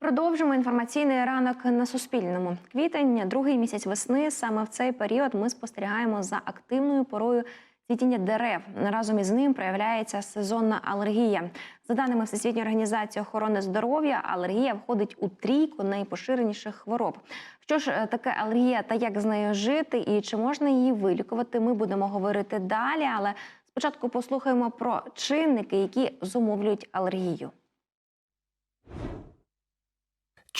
Продовжимо інформаційний ранок на Суспільному. Квітень, другий місяць весни. Саме в цей період ми спостерігаємо за активною порою цвітіння дерев. Разом із ним проявляється сезонна алергія. За даними Всесвітньої організації охорони здоров'я, алергія входить у трійку найпоширеніших хвороб. Що ж е, таке алергія та як з нею жити, і чи можна її вилікувати? Ми будемо говорити далі. Але спочатку послухаємо про чинники, які зумовлюють алергію.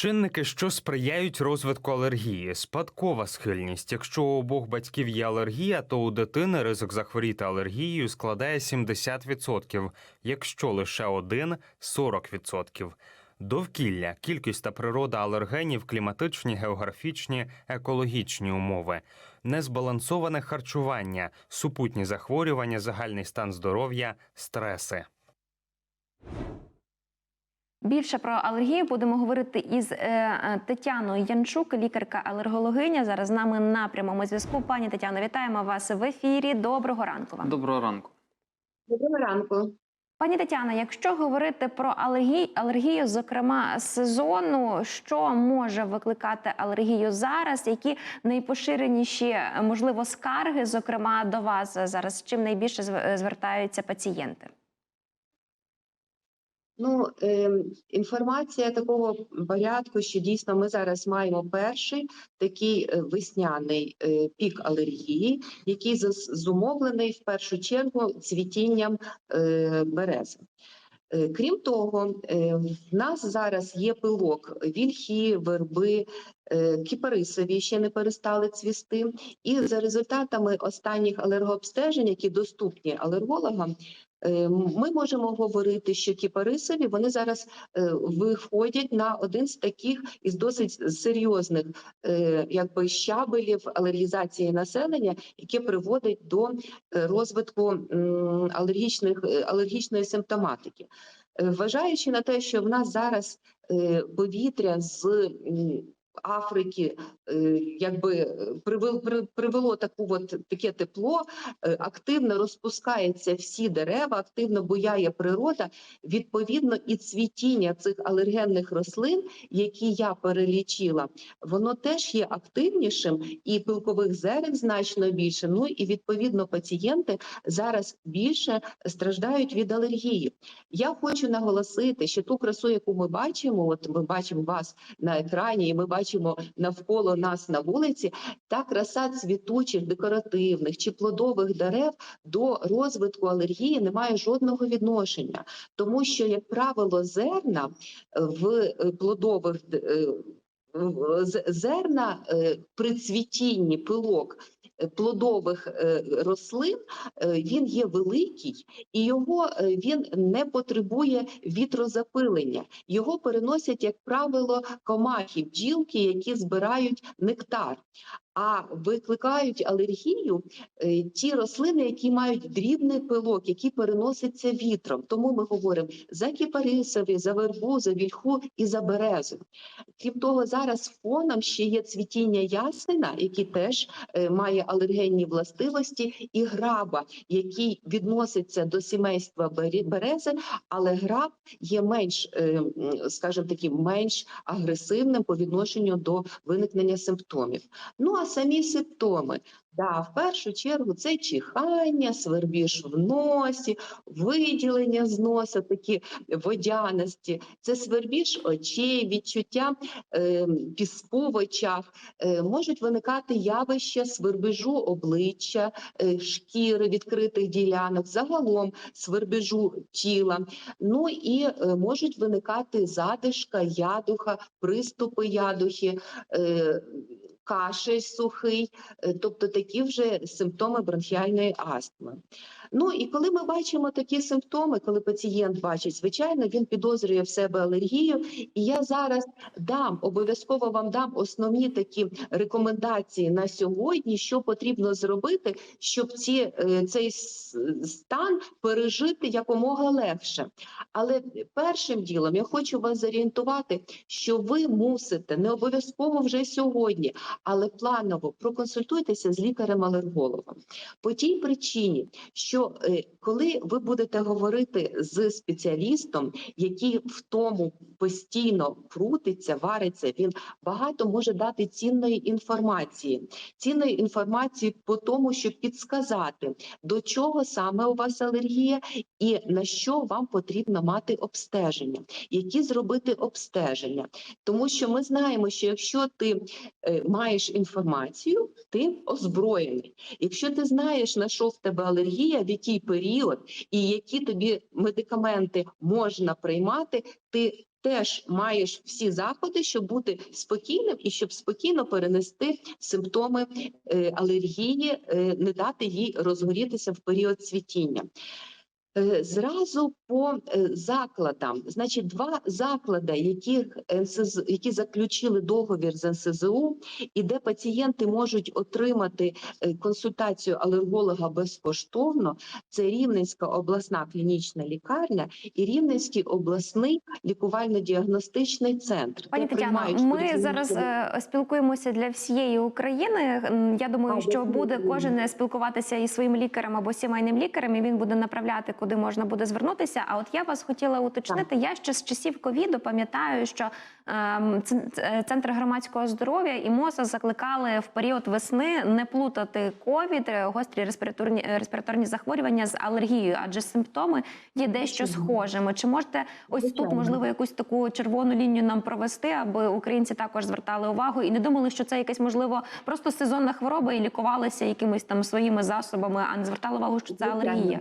Чинники, що сприяють розвитку алергії, спадкова схильність. Якщо у обох батьків є алергія, то у дитини ризик захворіти алергією складає 70%, якщо лише один 40%. Довкілля, кількість та природа алергенів, кліматичні, географічні, екологічні умови, незбалансоване харчування, супутні захворювання, загальний стан здоров'я, стреси. Більше про алергію будемо говорити із е, е, Тетяною Янчук, лікарка-алергологиня. Зараз з нами на прямому зв'язку. Пані Тетяно, вітаємо вас в ефірі. Доброго ранку вам. Доброго ранку. Доброго ранку. Пані Тетяна, якщо говорити про алергію, алергію, зокрема сезону, що може викликати алергію зараз? Які найпоширеніші можливо скарги, зокрема до вас зараз? Чим найбільше зв- звертаються пацієнти? Ну, е, інформація такого порядку, що дійсно ми зараз маємо перший такий е, весняний е, пік алергії, який зумовлений в першу чергу цвітінням е, берези. Крім того, в нас зараз є пилок вільхи, верби, кіпарисові ще не перестали цвісти. І за результатами останніх алергообстежень, які доступні алергологам, ми можемо говорити, що кіпарисові вони зараз е, виходять на один з таких із досить серйозних е, якби щабелів алергізації населення, яке приводить до е, розвитку алергічних е, алергічної симптоматики. Е, Вважаючи на те, що в нас зараз е, повітря з Африки е, якби е, привело таку от таке тепло, е, активно розпускаються всі дерева, активно буяє природа. Відповідно, і цвітіння цих алергенних рослин, які я перелічила, воно теж є активнішим, і пилкових зерен значно більше. Ну і відповідно пацієнти зараз більше страждають від алергії. Я хочу наголосити, що ту красу, яку ми бачимо, от ми бачимо вас на екрані, і ми бачимо навколо нас на вулиці, та краса цвітучих, декоративних чи плодових дерев до розвитку алергії не має жодного відношення, тому що, як правило, зерна е, в е, плодових е, зерна при цвітінні пилок плодових е, рослин е, він є великий і його е, він не потребує вітрозапилення. Його переносять, як правило, комахи, бджілки, які збирають нектар. А викликають алергію е, ті рослини, які мають дрібний пилок, який переноситься вітром. Тому ми говоримо за кіпарисові, за вербу, за вільху і за березу. Крім того, зараз фоном ще є цвітіння ясена, який теж е, має алергенні властивості, і граба, який відноситься до сімейства берези, але граб є менш, е, скажімо таки, менш агресивним по відношенню до виникнення симптомів. Ну а самі симптоми. Да, в першу чергу це чихання, свербіж в носі, виділення з носа, такі водяності, це свербіж очей, відчуття е, піску в очах, е, можуть виникати явища свербежу обличчя, е, шкіри відкритих ділянок, загалом свербежу тіла. Ну і е, можуть виникати задишка, ядуха, приступи ядухи. Е, Кашель сухий, е, тобто такі вже симптоми бронхіальної астми. Ну і коли ми бачимо такі симптоми, коли пацієнт бачить, звичайно, він підозрює в себе алергію. І я зараз дам обов'язково вам дам основні такі рекомендації на сьогодні, що потрібно зробити, щоб ці, е, цей стан пережити якомога легше. Але першим ділом я хочу вас зорієнтувати, що ви мусите не обов'язково вже сьогодні, але планово проконсультуйтеся з лікарем-алергологом по тій причині, що що е, коли ви будете говорити з спеціалістом, який в тому постійно крутиться, вариться, він багато може дати цінної інформації, цінної інформації по тому, щоб підсказати, до чого саме у вас алергія, і на що вам потрібно мати обстеження, які зробити обстеження, тому що ми знаємо, що якщо ти е, маєш інформацію, ти озброєний. Якщо ти знаєш, на що в тебе алергія, який період і які тобі медикаменти можна приймати, ти теж маєш всі заходи, щоб бути спокійним і щоб спокійно перенести симптоми е, алергії, е, не дати їй розгорітися в період цвітіння. Е, Зразу по е, закладам, значить, два заклади, яких НСЗ, які заключили договір з НСЗУ, і де пацієнти можуть отримати е, консультацію алерголога безкоштовно, це Рівненська обласна клінічна лікарня і Рівненський обласний лікувально-діагностичний центр. Пані Тетяно, ми зараз спілкуємося для всієї України. Я думаю, А, що буде кожен спілкуватися із своїм лікарем або сімейним лікарем, і він буде направляти, куди можна буде звернутися. А от я вас хотіла уточнити. Я ще з часів ковіду пам'ятаю, що ем, ц- центр громадського здоров'я і МОЗа закликали в період весни не плутати ковід, е, гострі респіраторні е, респіраторні захворювання з алергією, адже симптоми є дещо схожими. Чи можете ось тут можливо якусь таку червону лінію нам провести, аби українці також звертали увагу і не думали, що це якась можливо просто сезонна хвороба і лікувалися якимись там своїми засобами, а не звертали увагу, що це алергія.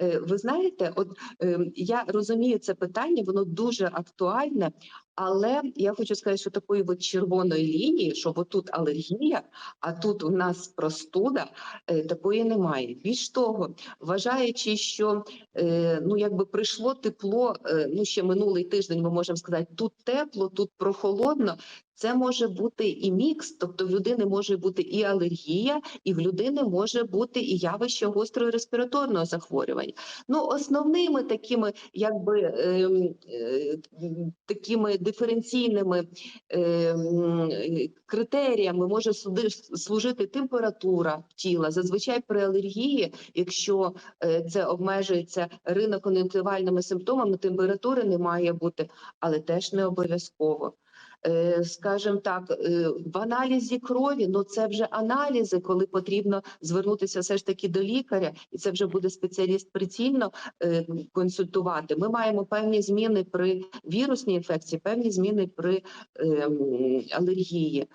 Ви знаєте, от ем, я розумію це питання, воно дуже актуальне, але я хочу сказати, що такої от червоної лінії, що отут алергія, а тут у нас простуда, е, такої немає. Більш того, вважаючи, що е, ну якби прийшло тепло, е, ну ще минулий тиждень, ми можемо сказати, тут тепло, тут прохолодно. Це може бути і мікс, тобто в людини може бути і алергія, і в людини може бути і явище гострого респіраторного захворювання. Ну, основними такими, якби ем, е, такими диференційними е, критеріями може суди- служити температура тіла. Зазвичай при алергії, якщо е, це обмежується ринокон'юнктивальними симптомами, температури не має бути, але теж не обов'язково. Е, Скажімо так, е, в аналізі крові, ну це вже аналізи, коли потрібно звернутися все ж таки до лікаря, і це вже буде спеціаліст прицільно е, консультувати. Ми маємо певні зміни при вірусній інфекції, певні зміни при ем, алергії.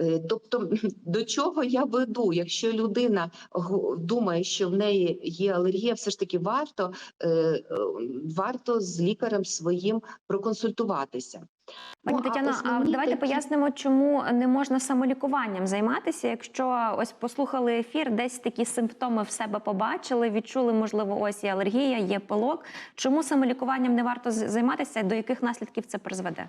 Е, Тобто, до чого я веду? Якщо людина думає, що в неї є алергія, все ж таки варто, е, варто з лікарем своїм проконсультуватися. Пані Ну, а Тетяно, а давайте такі- пояснимо, чому не можна самолікуванням займатися. Якщо ось послухали ефір, десь такі симптоми в себе побачили, відчули, можливо, ось є алергія, є пилок. Чому самолікуванням не варто займатися? До яких наслідків це призведе?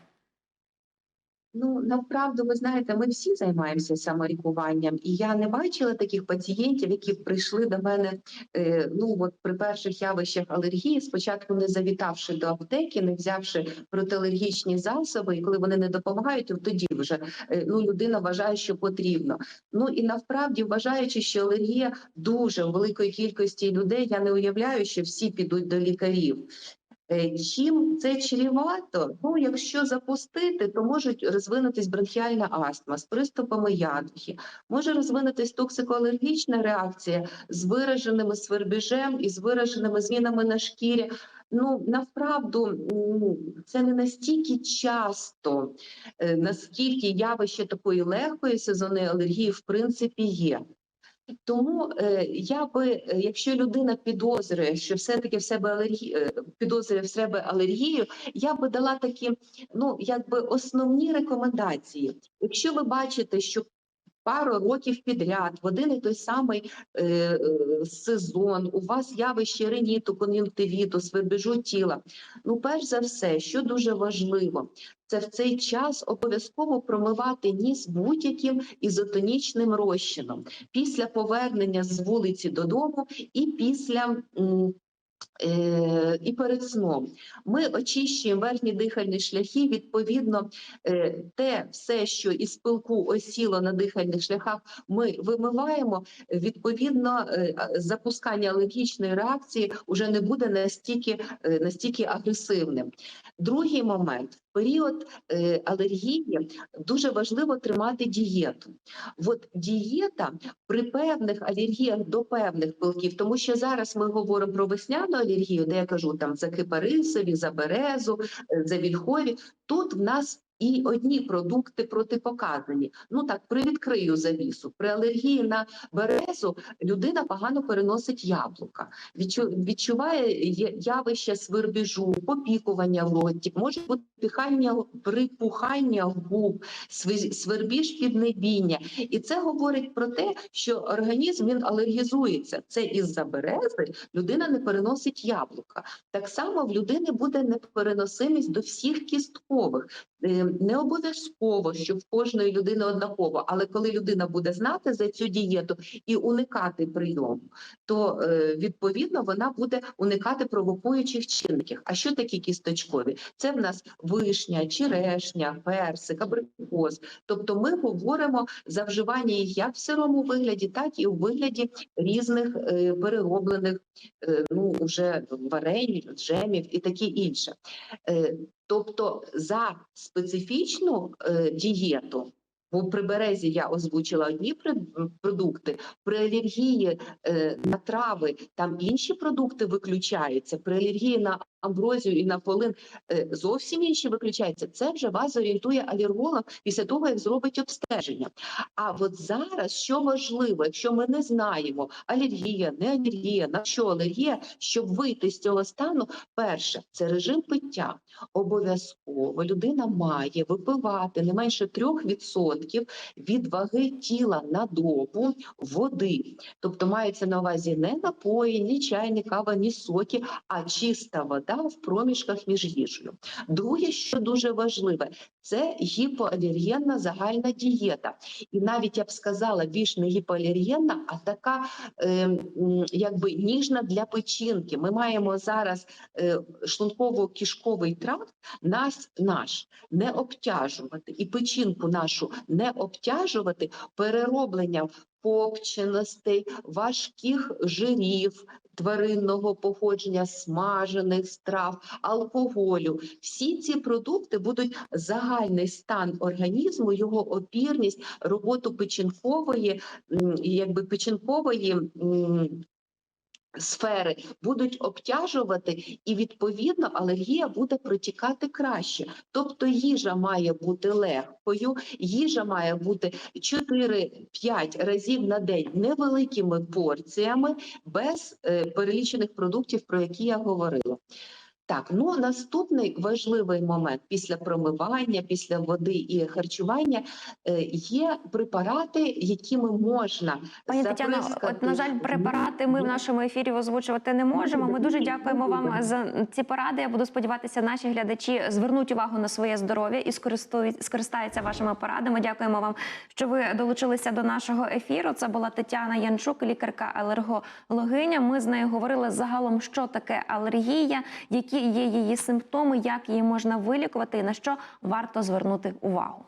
Ну, направду, ви знаєте, ми всі займаємося самолікуванням, і я не бачила таких пацієнтів, які прийшли до мене е, ну от при перших явищах алергії, спочатку не завітавши до аптеки, не взявши протиалергічні засоби, і коли вони не допомагають, то тоді вже е, ну людина вважає, що потрібно. Ну і навправді, вважаючи, що алергія дуже великої кількості людей, я не уявляю, що всі підуть до лікарів. Е, Чим це чрівато? Ну, якщо запустити, то можуть розвинутись бронхіальна астма з приступами ядухи, може розвинутись токсикоалергічна реакція з вираженими свербіжем і з вираженими змінами на шкірі. Ну, навправду, це не настільки часто, е, наскільки явище такої легкої сезонної алергії в принципі є. Тому е, я би, е, якщо людина підозрює, що все-таки в себе алергі... е, підозрює в себе алергію, я би дала такі, ну якби основні рекомендації. Якщо ви бачите, що пару років підряд в один і той самий е, е, сезон у вас явище реніту, кон'юнктивіту, свербежу тіла. Ну, перш за все, що дуже важливо, це в цей час обов'язково промивати ніс будь-яким ізотонічним розчином після повернення з вулиці додому і після м, і перед сном. Ми очищуємо верхні дихальні шляхи. Відповідно, е, те все, що із пилку осіло на дихальних шляхах, ми вимиваємо. Відповідно, е, запускання алергічної реакції вже не буде настільки, е, настільки агресивним. Другий момент період е, алергії дуже важливо тримати дієту. От дієта при певних алергіях до певних пилків, тому що зараз ми говоримо про весняну алергію, де я кажу там за кипарисові, за березу, е, за вільхові. Тут в нас і одні продукти протипоказані. Ну так, привідкрию завісу. При алергії на березу людина погано переносить яблука, відчуває явище свербіжу, попікування в роті, може бути піхання, припухання губ, свербіж піднебіння. І це говорить про те, що організм він алергізується. Це із-за берези людина не переносить яблука. Так само в людини буде непереносимість до всіх кісткових. Е, Не обов'язково, що в кожної людини однаково, але коли людина буде знати за цю дієту і уникати прийому, то е, відповідно вона буде уникати провокуючих чинників. А що такі кісточкові? Це в нас вишня, черешня, персик, абрикос. Тобто ми говоримо за вживання їх як в сирому вигляді, так і у вигляді різних е, перероблених е, ну вже варень, джемів і таке інше. Тобто за специфічну е, дієту, бо при березі я озвучила одні продукти, при алергії е, на трави там інші продукти виключаються, при алергії на амброзію і на полин е, зовсім інші виключаються. Це вже вас орієнтує алерголог після того, як зробить обстеження. А от зараз що важливо, якщо ми не знаємо алергія, не алергія, на що алергія, щоб вийти з цього стану, перше це режим пиття. Обов'язково людина має випивати не менше 3% від ваги тіла на добу води. Тобто мається на увазі не напої, ні чай, ні кава, ні соки, а чиста вода в проміжках між їжею. Друге, що дуже важливе, це гіпоалергенна загальна дієта. І навіть я б сказала, більш не гіпоалергенна, а така е, якби ніжна для печінки. Ми маємо зараз е, шлунково-кишковий тракт нас наш не обтяжувати і печінку нашу не обтяжувати переробленням копченостей, важких жирів. Тваринного походження, смажених страв, алкоголю. Всі ці продукти будуть загальний стан організму, його опірність, роботу печінкової, якби печінкової сфери будуть обтяжувати, і відповідно алергія буде протікати краще. Тобто їжа має бути легкою, їжа має бути 4-5 разів на день невеликими порціями, без е, перелічених продуктів, про які я говорила. Так, ну наступний важливий момент після промивання, після води і харчування е, є препарати, якими можна Пані Тетяно, от на жаль, препарати ми в нашому ефірі озвучувати не можемо. Ми дуже дякуємо вам за ці поради. Я буду сподіватися, наші глядачі звернуть увагу на своє здоров'я і скористаються вашими порадами. Дякуємо вам, що ви долучилися до нашого ефіру. Це була Тетяна Янчук, лікарка-алергологиня. Ми з нею говорили загалом, що таке алергія, які є її симптоми, як її можна вилікувати і на що варто звернути увагу.